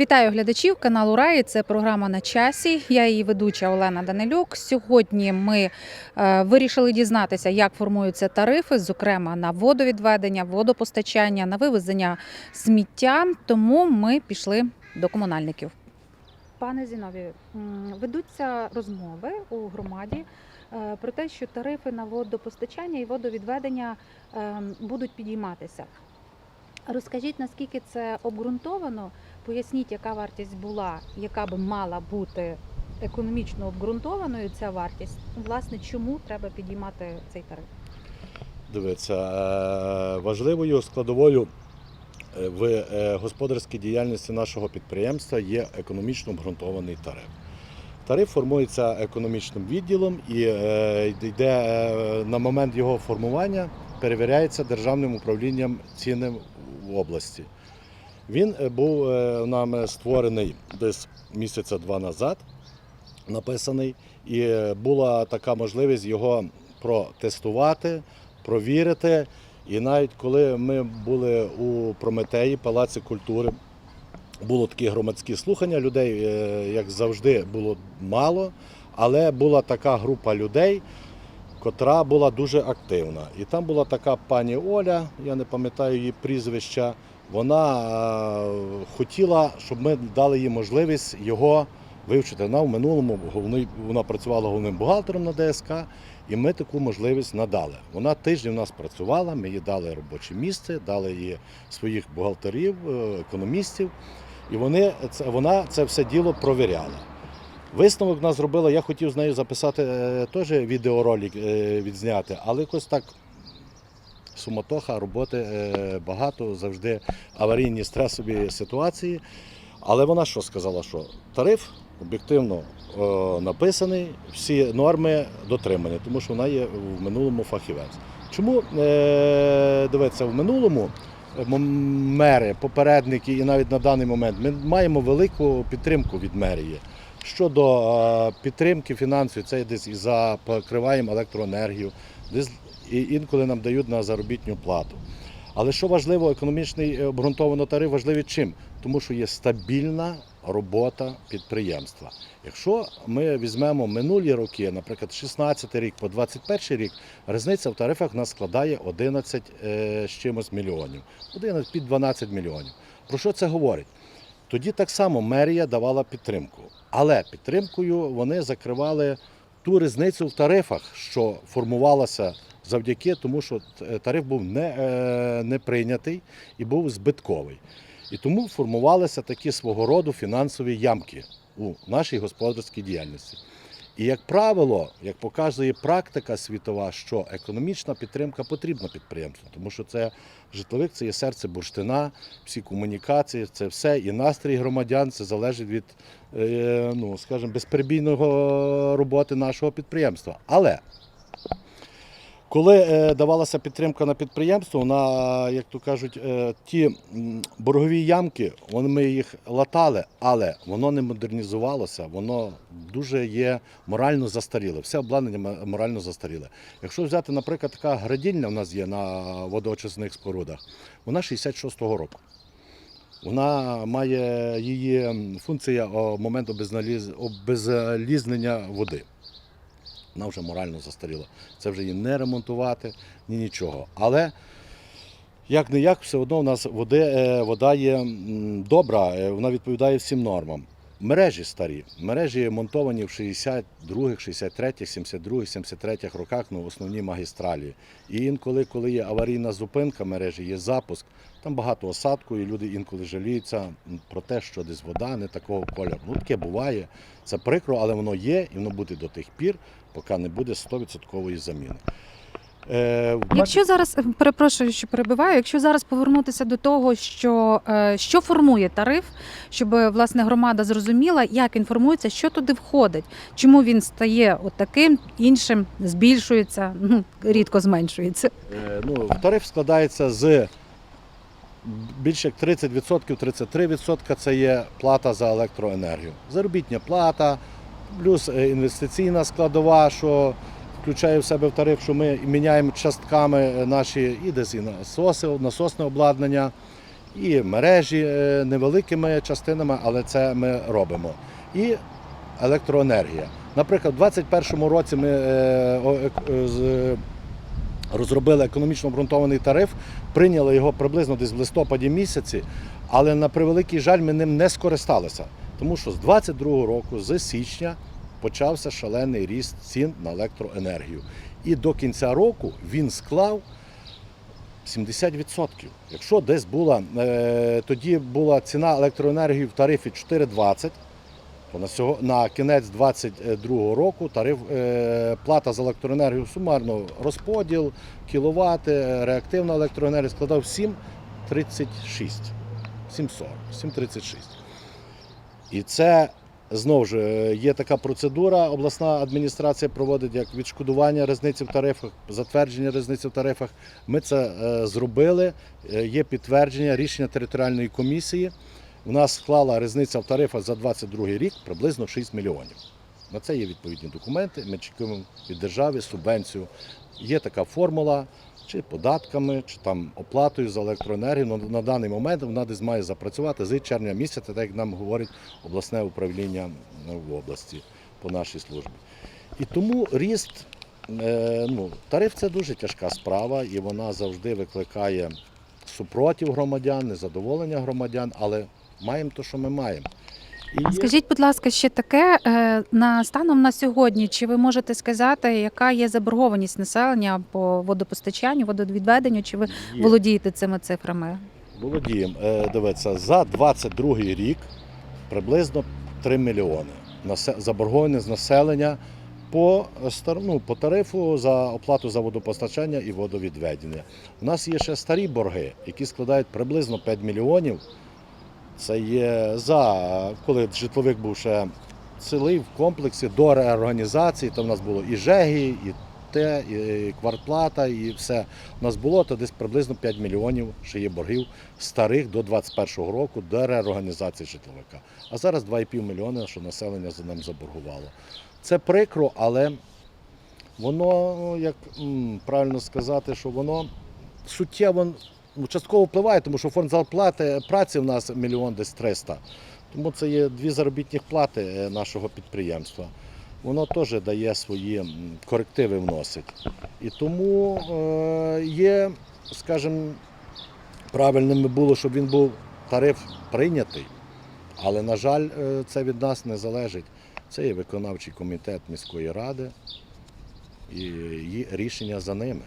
Вітаю глядачів каналу Раї. Це програма на часі. Я її ведуча Олена Данилюк. Сьогодні ми е, вирішили дізнатися, як формуються тарифи, зокрема на водовідведення, водопостачання, на вивезення сміття. Тому ми пішли до комунальників. Пане Зіновію, м, ведуться розмови у громаді е, про те, що тарифи на водопостачання і водовідведення е, будуть підійматися. Розкажіть, наскільки це обґрунтовано? Поясніть, яка вартість була, яка би мала бути економічно обґрунтованою ця вартість. Власне, чому треба підіймати цей тариф? Дивіться, е, важливою складовою е, в е, господарській діяльності нашого підприємства є економічно обґрунтований тариф. Тариф формується економічним відділом і йде на момент його формування, перевіряється державним управлінням цінним в області. Він е, був е, нами створений десь місяця два назад, написаний, і е, була така можливість його протестувати, провірити. І навіть коли ми були у Прометеї, Палаці культури, було такі громадські слухання. Людей, як завжди, було мало, але була така група людей, котра була дуже активна. І там була така пані Оля, я не пам'ятаю її прізвища. Вона е, хотіла, щоб ми дали їй можливість його вивчити. Вона в минулому вона працювала головним бухгалтером на ДСК, і ми таку можливість надали. Вона тиждень у нас працювала, ми їй дали робоче місце, дали їй своїх бухгалтерів, е, економістів, і вони, це, вона це все діло провіряла. Висновок в нас зробила, я хотів з нею записати е, теж відеоролик відзняти, але якось так суматоха, роботи е, багато, завжди аварійні стресові ситуації. Але вона що сказала, що тариф об'єктивно е, написаний, всі норми дотримані, тому що вона є в минулому фахівець. Чому е, дивіться, в минулому мери, попередники і навіть на даний момент ми маємо велику підтримку від мерії. Щодо підтримки фінансів, це десь і за покриваємо електроенергію, і інколи нам дають на заробітну плату. Але що важливо, економічний е, обґрунтовано тариф важливий чим? Тому що є стабільна робота підприємства. Якщо ми візьмемо минулі роки, наприклад, 16 рік по 21 рік, різниця в тарифах нас складає 11 е, з чимось мільйонів, 11 під 12 мільйонів. Про що це говорить? Тоді так само мерія давала підтримку. Але підтримкою вони закривали ту різницю в тарифах, що формувалася завдяки тому, що е, тариф був не, е, не прийнятий і був збитковий. І тому формувалися такі свого роду фінансові ямки у нашій господарській діяльності. І як правило, як показує практика світова, що економічна підтримка потрібна підприємству, тому що це житловик, це є серце бурштина, всі комунікації, це все, і настрій громадян це залежить від, е, ну скажімо, безперебійного роботи нашого підприємства. Але коли е, давалася підтримка на підприємство, на, як то кажуть, е, ті боргові ямки, вони, ми їх латали, але воно не модернізувалося, воно дуже є морально застаріле. Все обладнання морально застаріле. Якщо взяти, наприклад, така градільня в нас є на водоочисних спорудах, вона 66-го року. Вона має її функція момент обезналіз- обезлізнення води. Вона вже морально застаріла. Це вже її не ремонтувати, ні нічого. Але як не як, все одно у нас води, е, вода є добра, е, вона відповідає всім нормам. Мережі старі, мережі монтовані в 62-х, 63-х, 72-х, 73-х роках ну, основні магістралі. І інколи, коли є аварійна зупинка мережі, є запуск, там багато осадку, і люди інколи жаліються про те, що десь вода не такого кольору. Ну таке буває. Це прикро, але воно є і воно буде до тих пір, поки не буде 100% заміни. Е, Якщо зараз е, перепрошую, що перебиваю, якщо зараз повернутися до того, що, е, що формує тариф, щоб власне громада зрозуміла, як він формується, що туди входить, чому він стає от таким, іншим, збільшується, ну рідко зменшується. Ну, тариф складається з більше як 30%, 33% це є плата за електроенергію. Заробітня плата, плюс е, інвестиційна складова, що включає в себе в тариф, що ми міняємо частками наші і насоси, насосне обладнання, і мережі е, невеликими частинами, але це ми робимо. І електроенергія. Наприклад, у 2021 році ми е, е, розробили економічно обґрунтований тариф, прийняли його приблизно десь в листопаді місяці, але на превеликий жаль, ми ним не скористалися. Тому що з 22 року, з січня, почався шалений ріст цін на електроенергію. І до кінця року він склав 70%. Якщо десь була, е, тоді була ціна електроенергії в тарифі 4,20, то на, кінець 2022 року тариф, е, плата за електроенергію сумарно розподіл, кіловати, реактивна електроенергія складав 7,36. 7,40, 7,36. І це знову ж е, є така процедура. Обласна адміністрація проводить як відшкодування різниці в тарифах, затвердження різниці в тарифах. Ми це е, зробили. Е, Є підтвердження рішення територіальної комісії. У нас склала різниця в тарифах за 2022 рік приблизно 6 мільйонів. На це є відповідні документи. Ми чекаємо від держави субвенцію. Є така формула, чи податками, чи там оплатою за електроенергію. Ну, на даний момент вона десь має запрацювати з червня місяця, так як нам говорить обласне управління е, в області по нашій службі. І тому ріст, е, ну, тариф це дуже тяжка справа, і вона завжди викликає супротив громадян, незадоволення громадян, але маємо те, що ми маємо. І Скажіть, будь ласка, ще таке е, на станом на сьогодні. Чи ви можете сказати, яка є заборгованість населення по водопостачанню, водовідведенню? Чи ви є. володієте цими цифрами? Володіємо. Е, Дивіться, за 22 рік приблизно 3 мільйони заборгованість населення по, ну, по тарифу за оплату за водопостачання і водовідведення. У нас є ще старі борги, які складають приблизно 5 мільйонів. Це є за коли житловик був ще цілий в комплексі до реорганізації, то в нас було і ЖЕГІ, і те, і квартплата, і все. У нас було то десь приблизно 5 мільйонів ще є боргів старих до 21-го року до реорганізації житловика. А зараз 2,5 мільйони, що населення за ним заборгувало. Це прикро, але воно, ну, як правильно сказати, що воно суттєво частково впливає, тому що фонд зарплати праці в нас мільйон десь 300. Тому це є дві заробітні плати е, нашого підприємства. Воно теж дає свої корективи вносить. І тому е, є, скажімо, правильним було, щоб він був тариф прийнятий. Але, на жаль, е, це від нас не залежить. Це є виконавчий комітет міської ради і рішення за ними.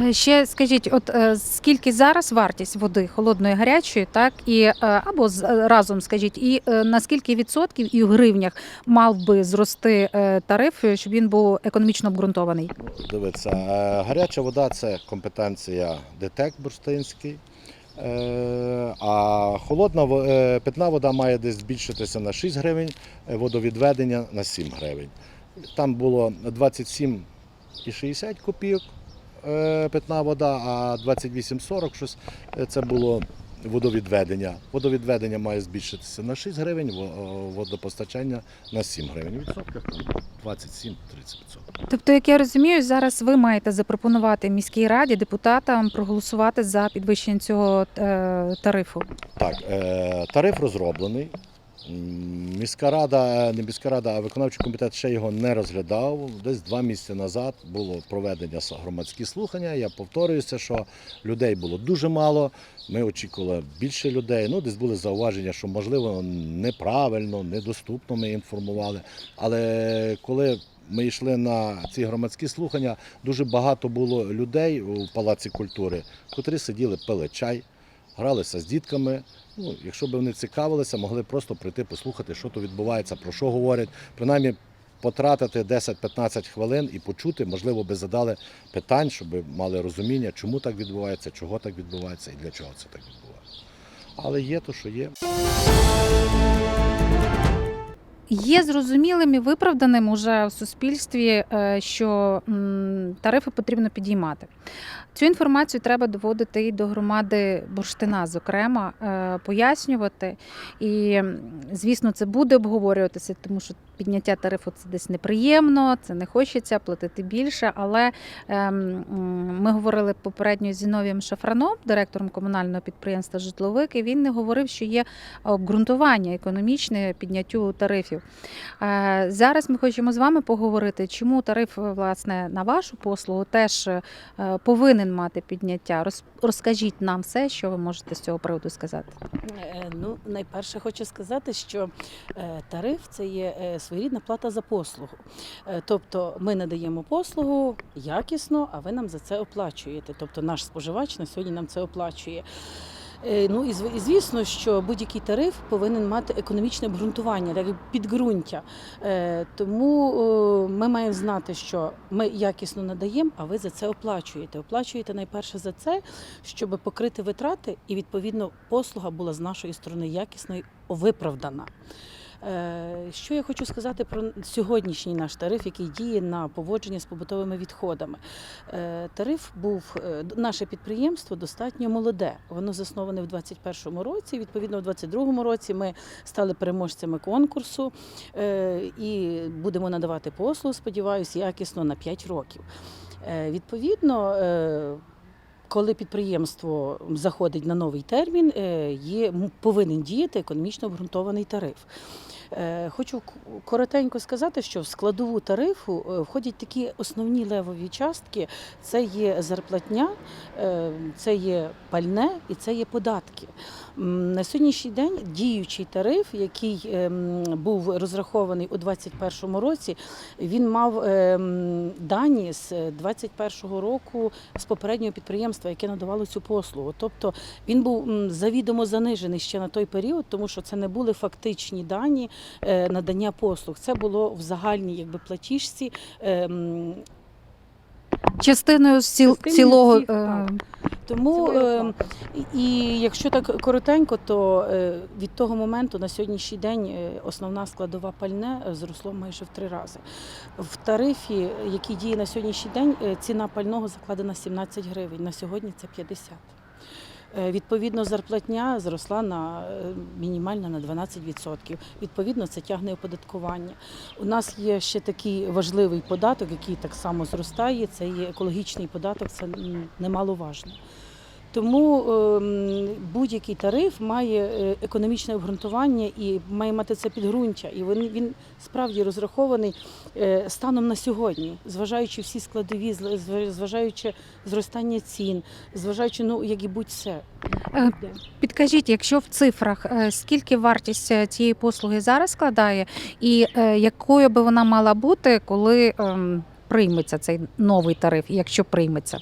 Е, Ще скажіть, от е, скільки зараз вартість води холодної гарячої, так і е, або з- разом скажіть, і на скільки відсотків і в гривнях мав би зрости тариф, щоб він був економічно обґрунтований? Дивіться, е, гаряча вода це компетенція ДТЕК Бурштинський. А холодна питна вода має десь збільшитися на 6 гривень, водовідведення на 7 гривень. Там було 27,60 копійок питна вода, а 28,40 щось е, це було водовідведення. Водовідведення має збільшитися на 6 гривень, водопостачання на 7 гривень. В відсотках там 27-30%. Тобто, як я розумію, зараз ви маєте запропонувати міській раді депутатам проголосувати за підвищення цього е, тарифу. Так, е, тариф розроблений. Міська рада, не міська рада, а виконавчий комітет ще його не розглядав. Десь два місяці назад було проведення громадські слухання. Я повторююся, що людей було дуже мало. Ми очікували більше людей. Ну, десь були зауваження, що можливо неправильно, недоступно ми інформували. Але коли ми йшли на ці громадські слухання, дуже багато було людей у Палаці культури, котрі сиділи, пили чай, гралися з дітками. Ну, якщо б вони цікавилися, могли просто прийти послухати, що то відбувається, про що говорять. Принаймні потратити 10-15 хвилин і почути, можливо, би задали питань, щоб мали розуміння, чому так відбувається, чого так відбувається і для чого це так відбувається. Але є то, що є. Є зрозумілим і виправданим уже в суспільстві, е, що тарифи потрібно підіймати. Цю інформацію треба доводити і до громади бурштина, зокрема, е, пояснювати. І, звісно, це буде обговорюватися, тому що підняття тарифу це десь неприємно, це не хочеться платити більше. Але ем, ми говорили попередньо з Зіновієм Шафраном, директором комунального підприємства Житловик, і він не говорив, що є обґрунтування економічне підняттю тарифів. Е, Зараз ми хочемо з вами поговорити, чому тариф власне на вашу послугу теж е, повинен мати підняття. Роз- Розкажіть нам все, що ви можете з цього приводу сказати. Е, Ну, найперше хочу сказати, що тариф це є своєрідна плата за послугу. Е, Тобто ми надаємо послугу якісно, а ви нам за це оплачуєте. Тобто наш споживач на сьогодні нам це оплачує. Е, Ну і звісно, що будь-який тариф повинен мати економічне обґрунтування, як підґрунтя. Е, Тому ми маємо знати, що ми якісно надаємо, а ви за це оплачуєте. Оплачуєте найперше за це, щоб покрити витрати, і відповідно послуга була з нашої сторони якісна і виправдана. Е, Що я хочу сказати про сьогоднішній наш тариф, який діє на поводження з побутовими відходами. Е, Тариф був е, наше підприємство достатньо молоде. Воно засноване в 2021 році. Відповідно, в 2022 році ми стали переможцями конкурсу і будемо надавати послугу, сподіваюся, якісно на 5 років. Відповідно. Коли підприємство заходить на новий термін, е, є повинен діяти економічно обґрунтований тариф. Е, Хочу коротенько сказати, що в складову тарифу е, входять такі основні левові частки: це є зарплатня, е, це є пальне і це є податки. На сьогоднішній день діючий тариф, який ем, був розрахований у 2021 році, він мав ем, дані з 2021 року з попереднього підприємства, яке надавало цю послугу. Тобто він був завідомо занижений ще на той період, тому що це не були фактичні дані надання послуг. Це було в загальній якби платіжці. ем, Частиною ціл, Частиною цілого всіх, так. Тому е, і якщо так коротенько, то е, від того моменту на сьогоднішній день е, основна складова пальне е, зросло майже в три рази. В тарифі, який діє на сьогоднішній день, е, ціна пального закладена 17 гривень. На сьогодні це 50. Е, Відповідно, зарплатня зросла на мінімально мінімальна на 12%. Відповідно, це тягне оподаткування. У нас є ще такий важливий податок, який так само зростає. Це є екологічний податок, це немаловажно. Тому ем, будь-який тариф має е, економічне обґрунтування і має мати це підґрунтя. І він, він справді розрахований е, станом на сьогодні, зважаючи всі складові, зважаючи зростання цін, зважаючи ну як і будь-все. Е, Підкажіть, якщо в цифрах, скільки вартість цієї послуги зараз складає, і якою би вона мала бути, коли ем, прийметься цей новий тариф, якщо прийметься?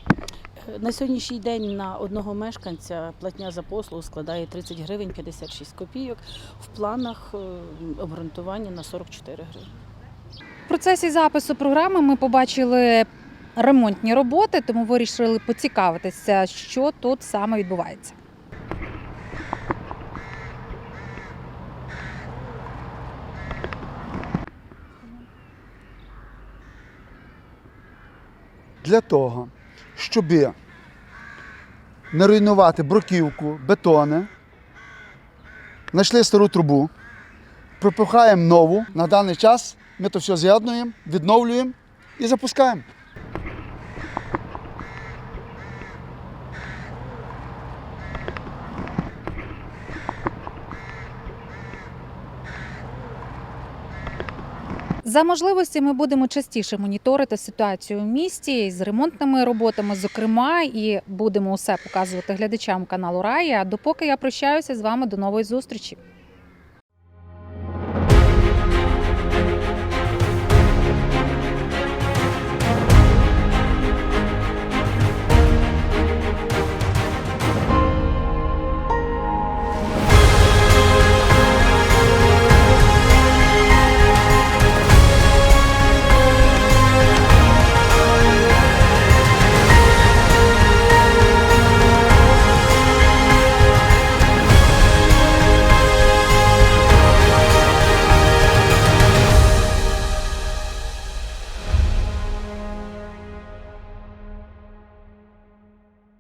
На сьогоднішній день на одного мешканця платня за послугу складає 30 гривень 56 копійок. В планах е, обґрунтування на 44 гривні. В процесі запису програми ми побачили ремонтні роботи, тому вирішили поцікавитися, що тут саме відбувається. для того, щоб не руйнувати бруківку, бетони, знайшли стару трубу, пропихаємо нову. На даний час ми то все з'єднуємо, відновлюємо і запускаємо. За можливості ми будемо частіше моніторити ситуацію в місті з ремонтними роботами, зокрема, і будемо усе показувати глядачам каналу Рая. Допоки я прощаюся з вами до нової зустрічі.